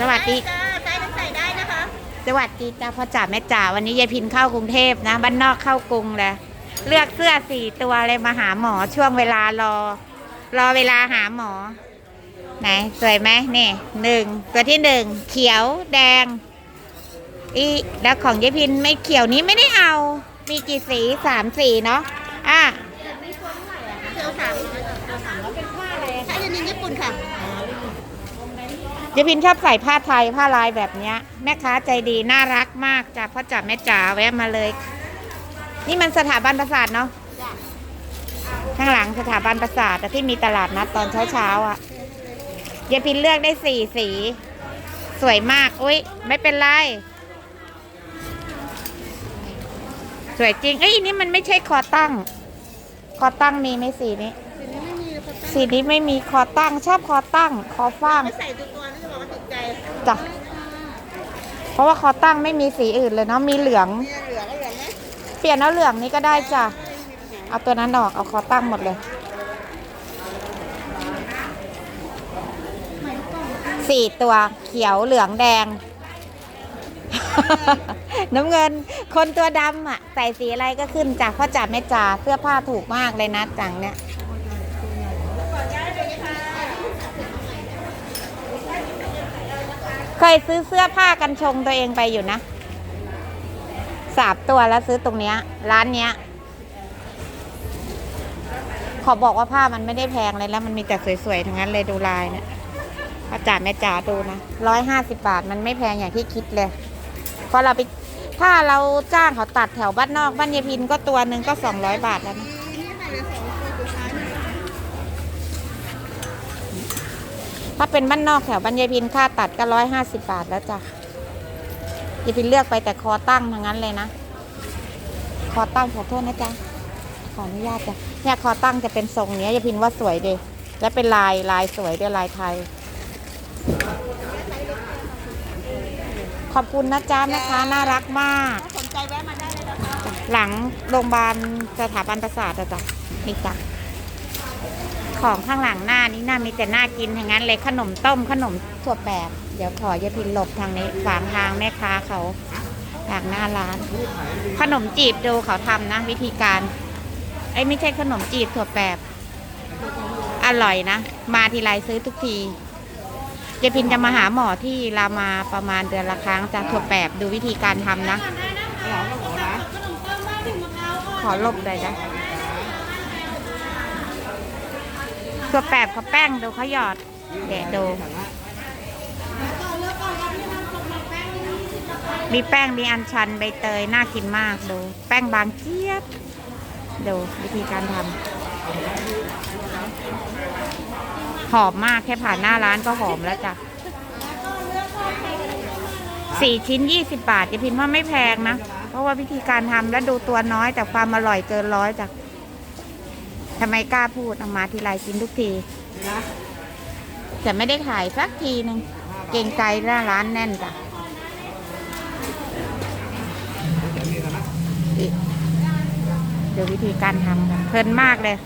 สวัสดีจ้าใส่ทั้งใส่ได้นะคะสวัสดีจ้าพ่อจ๋าแม่จ๋าวันนี้ยายพินเข้ากรุงเทพนะบ้านนอกเข้ากรุงเลยเลือกเสื้อสี่ตัวเลยมาหาหมอช่วงเวลารอ รอเวลาหาหมอ ไหนสวยไหมนี่หนึ่งตัวที่หนึ่งเขียวแดง อีแล้วของยายพินไม่เขียวนี้ไม่ได้เอา มีกี่สีสามสีเนาะอะ เที่ยวสามร้อยจ้ะเที่ยวสามร้อยเป็นผ้าอะไรใช่ลินินญี่ปุ่นค่ะ ยายพินชอบใส่ผ้าไทยผ้าลายแบบเนี้ยแม่ค้าใจดีน่ารักมากจ้ะพ่อจ๋าแม่จ๋าแวะมาเลย นี่มันสถาบันประสาทเนาะจ้ะข้างหลังสถาบันประสาทแต่ที่มีตลาดนัดตอนเช้าๆอะยายพินเลือกได้สี่สี สวยมากอุ้ยไม่เป็นไร สวยจริงเอ้ยนี่มันไม่ใช่คอตั้ง คอตั้งมีไหมสีนี้ สีนี้ไม่มีเลยค่ะสีนี้ไม่มีคอตั้งชอบคอตั้ง คอฟ้างไม่ใส่ตัวตัวนี่จะบอกว่าติดใจจ้ะเพราะว่าคอตั้งไม่มีสีอื่นเลยเนาะมีเหลืองเนี่ยเหลืองก็เหลืองนะเปลี่ยนเอาเหลืองนี้ก็ได้จ้ะเอาตัวนั้นออกเอาคอตั้งหมดเลย สี่ตัวเขียวเหลืองแดง น้ำเงินคนตัวดำอะ ใส่สีอะไรก็ขึ้นจากพ่อจ่าแม่จ่าเสื้อผ้าถูกมากเลยนะจังเนี่ย เคยซื้อเสื้อผ้ากันชงตัวเองไปอยู่นะสามตัวแล้วซื้อตรงเนี้ย ร้านเนี้ย ขอบอกว่าผ้ามันไม่ได้แพงเลยแล้ว มันมีแต่สวยๆทั้งนั้นเลยดูลายเนี่ยพ่อจ๋าแม่จ๋าดูนะร้อยห้าสิบาทมันไม่แพงอย่างที่คิดเลยพอเราไปถ้าเราจ้างเขาตัดแถวบ้านนอกบ้านยายพินก็ตัวหนึ่งก็สองร้อยบาทแล้วนะ นี่ใส่เลยสองตัวสุดท้ายเนี่ย ถ้าเป็นบ้านนอกแถวบ้านยายพินค่าตัดก็ร้อยห้าสิบาทแล้วจ้ะยายพินเลือกไปแต่คอตั้งทั้งนั้นเลยนะ คอตั้งขอโทษนะจ๊ะขออนุญาตจ้ะเนี่ยคอตั้งจะเป็นทรงเนี้ยยายพินว่าสวยดีและเป็นลายลายสวยด้วยลายไทย ขอบคุณนะจ๊ะแม่ค้าน่ารักมากถ้าสนใจแวะมาได้เลยนะคะหลังโรงพยาบาลสถาบันประสาทอะจ้ะนี่จ้ะ ของข้างหลังหน้านี้น่ามีแต่น่ากินทั้งนั้นเลยขนมต้มขนมถั่วแปบเดี๋ยวขอยายพินหลบทางนี้ขวางทางแม่ค้าเขาทางหน้าร้าน ขนมจีบดูเขาทำนะ วิธีการไอ้ยไม่ใช่ขนมจีบถั่วแปบอร่อยนะ มาทีไรซื้อทุกทียายพินจะมาหาหมอที่รามาประมาณเดือนละครั้งจะถั่วแปบดูวิธีการทำนะขอลบเลยนะ ตัวแปบเขาแป้งดูเขาหยอดเดี๋ยวดู มีแป้งมีอัญชันใบเตยน่ากินมากดู แป้งบางเจี๊ยบดูวิธีการทำหอมมากแค่ผ่านหน้าร้านก็หอมแล้วจ้ะสี่ชิ้นยี่สิบบาทจะพิมพ์ว่าไม่แพงนะ เพราะว่าวิธีการทำแล้วดูตัวน้อยแต่ความอร่อยเกินร้อยจ้ะำไมกล้าพูดเอามาทีไรกินทุกทีแต่ไม่ได้ขายสักทีหนึ่งเกรงใจหน้าร้านแน่นจ้ะอีกดูวิธีการทำกันเพลินมากเลย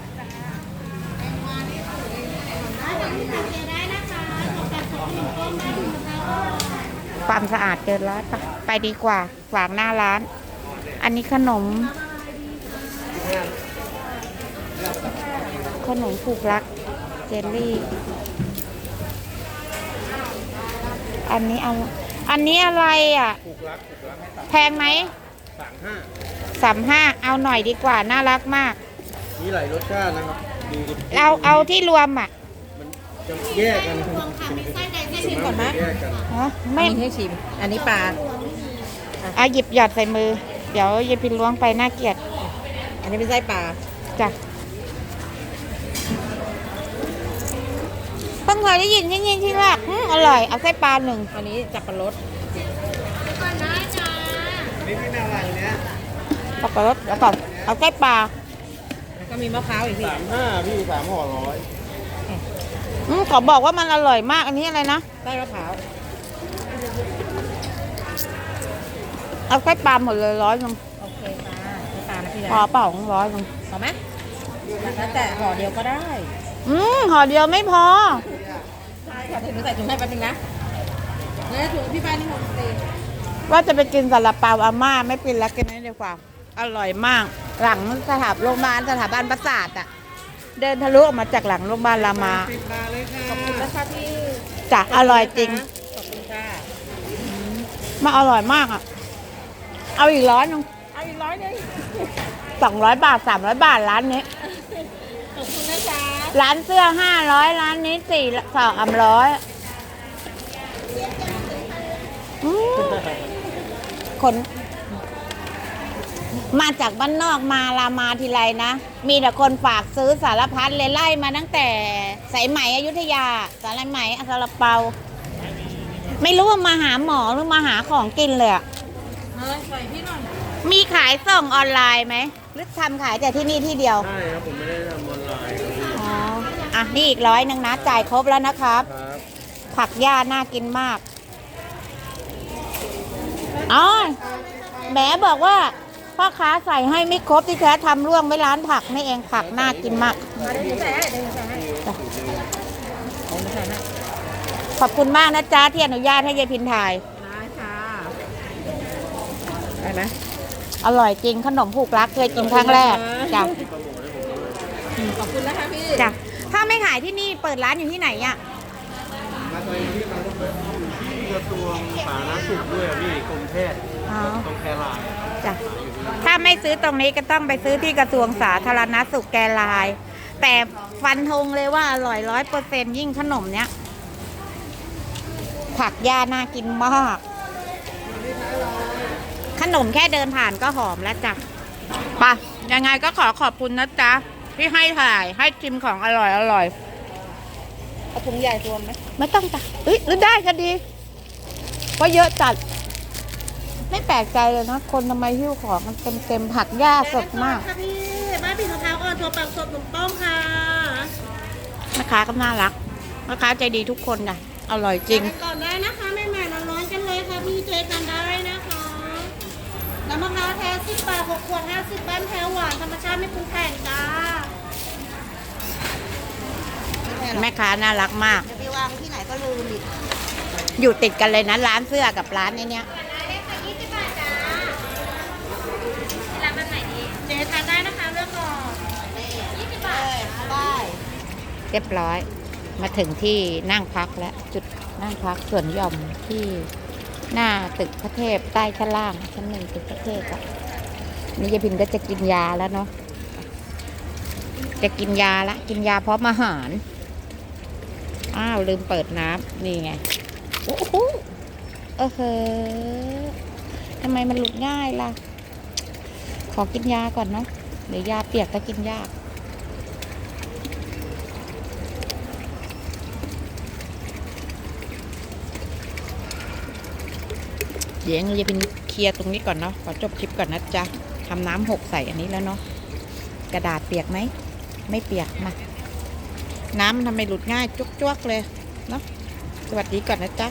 ความสะอาดเกินร้อยไปไปดีกว่าฝางหน้าร้าน อันนี้ขนม ขนมผูกรักเจลลี่ อันนี้เอาอันนี้อะไรอะแพงไหมสามห้าสามห้าเอาหน่อยดีกว่า น่ารักมาก มีหลายรสชาตินะครับดูกันเอาเอาที่รวมอะมันจะแยกกันให้ชิมก่อนไหมแยกกันฮะไม่ไม่ให้ชิม อันนี้ปลาเอาหยิบหยอดใส่มือ เดี๋ยวยายพินล้วงไปน่าเกลียด อันนี้เป็นไส้ปลาจ้ะ พิ่งเคยได้ยินที่นี่ที่แรกอืมอร่อย เอาไส้ปลาหนึ่งอันนี้จับปลารสนี่ไม่น่าอะไรเนี้ยปกรสแล้วก็เอาไส้ปลา แล้วก็มีมะพร้าวอีกพี่สามห้าพี่สามห่อร้อยอืมขอบอกว่ามันอร่อยมาก อันนี้อะไรนะ ไส้มะพร้าว เอาไส้ปลาหมดเลยร้อยหนึงโอเคปลาไส้ปลานะพี่พอนะเปล่าร้อยหนึง พอไหมแล้วแต่ห่อเดียวก็ได้ อืมห่อเดียวไม่พอใช่ค่ะ เดี๋ยวหนูใส่ถุงให้แป๊บนึงนะแล้วถุงที่บ้านนี่หมดเลยว่าจะไปกินซาลาเปาอาม่าไม่กินแล้วกินนี้ดีกว่า อร่อยมาก หลังสถาบโรงพยาบาลสถาบันประสาทอะเดินทะลุออกมาจากหลังโรงพยาบาลรามาสิบบาทเลยค่ะขอบคุณนะคะพี่จะอร่อยจริง ขอบคุณค่ะมาอร่อยมากอะเอาอีกร้อยหนึงเอาอีกร้อยหนึงสองร้อยบาทสามร้อยบาทร้านนี้ ขอบคุณนะคะ ร้านเสื้อห้าร้อยร้านนี้สี่สองอำร้อยอืมคนมาจากบ้านนอกมาลามาทีไรนะ มีแต่คนฝากซื้อสารพัดเลยไล่มาตั้งแต่สายไหมอยุธยา สารไหมอัสารเปา ไม่รู้ว่ามาหาหมอหรือมาหาของกินเลยอะเฮ้ยใส่พี่หน่อยมีขายส่งออนไลน์ไหม หรือทำขายแต่ที่นี่ที่เดียว ใช่ครับ ผมไม่ได้ทำออนไลน์ครับพี่ อ๋ออะนี่อีกร้อยหนึ่งนะจ่ายครบแล้วนะครับ ครับผักหญ้าน่ากินมาก อ๋อแหมบอกว่าพ่อค้าใส่ให้ไม่ครบที่แท้ทำร่วงไว้ร้านผักนี่เองผักน่ากินมากมาได้ใส่ให้ได้ใส่ให้ผมใส่ให้ขอบคุณมากนะจ๊ะที่อนุญาตให้ยายพินถ่าย ได้ค่ะได้ไหมอร่อยจริงขนมผูกรักเคยกินครั้งแรกจ้ะขอบคุณนะคะพี่ จ้ะ ถ้าไม่ขายที่นี่เปิดร้านอยู่ที่ไหนอะมาตัวเองที่มันก็เป็นอยู่ที่กระทรวงสาธารณสุขด้วยอะพี่กรมแพทย์อ๋อตรงแครายจ้ะถ้าไม่ซื้อตรงนี้ก็ต้องไปซื้อที่กระทรวงสาธารณสุขแกลาย แต่ฟันธงเลยว่าอร่อยร้อยเปอร์เซนยิ่งขนมเนี้ยผักย่าน่ากินมาก ขนมแค่เดินผ่านก็หอมแล้วจ้ะไปะยังไงก็ขอขอบคุณนะจ๊ะ ที่ให้ถ่ายให้ชิมของอร่อยอร่อยเอาถุงใหญ่รวมไหมไม่ต้องจ้ะเอ้ยหรือได้ก็ดีเพราะเยอะจัด ไม่แปลกใจเลยนะ คนทำไมหิ้วของมันเต็มเต็มๆผักหญ้าสดมากค่ะพี่บ้านผีมะพร้าวอ่อนถั่วปักสดขนมต้มค่ะแม่ค้าก็น่ารักแม่ค้าใจดีทุกคนน่ะอร่อยจริงไปก่อนได้นะคะแม่แม่ร้อนๆกันเลยค่ะพี่เจกันได้นะคะน้ำมะพร้าวแท้สิบบาทหกขวดห้าสิบบ้านแท้หวานธรรมชาติไม่ปรุงแต่งจ้า แม่ค้าน่ารักมาก จะไปวางที่ไหนก็ลืมอีกอยู่ติดกันเลยนะร้านเสื้อกับร้านไอ้เนี้ยเจทานได้นะคะเลือกก่อนยี่สิบบาทได้เรียบร้อย มาถึงที่นั่งพักแล้วจุดนั่งพักสวนหย่อมที่หน้าตึกพระเทพใต้ชั้นล่างชั้นหนึ่งตึกพระเทพอะนี่ยายพินก็จะกินยาแล้วเนาะจะกินยาละ กินยาพร้อมอาหาร อ้าว ลืมเปิดน้ำนี่ไง โอ้โหเออเฮ้อทำไมมันหลุดง่ายล่ะ ขอกินยาก่อนเนาะเดี๋ยวยาเปียกก็กินยากเดี๋ยวยังจะเป็นเคลียร์ตรงนี้ก่อนเนาะขอจบคลิปก่อนนะจ๊ะทำน้ำหกใส่อันนี้แล้วเนาะกระดาษเปียกไหม ไม่เปียกมา น้ำมันทำไมหลุดง่ายจุกๆเลยเนาะสวัสดีก่อนนะจ๊ะ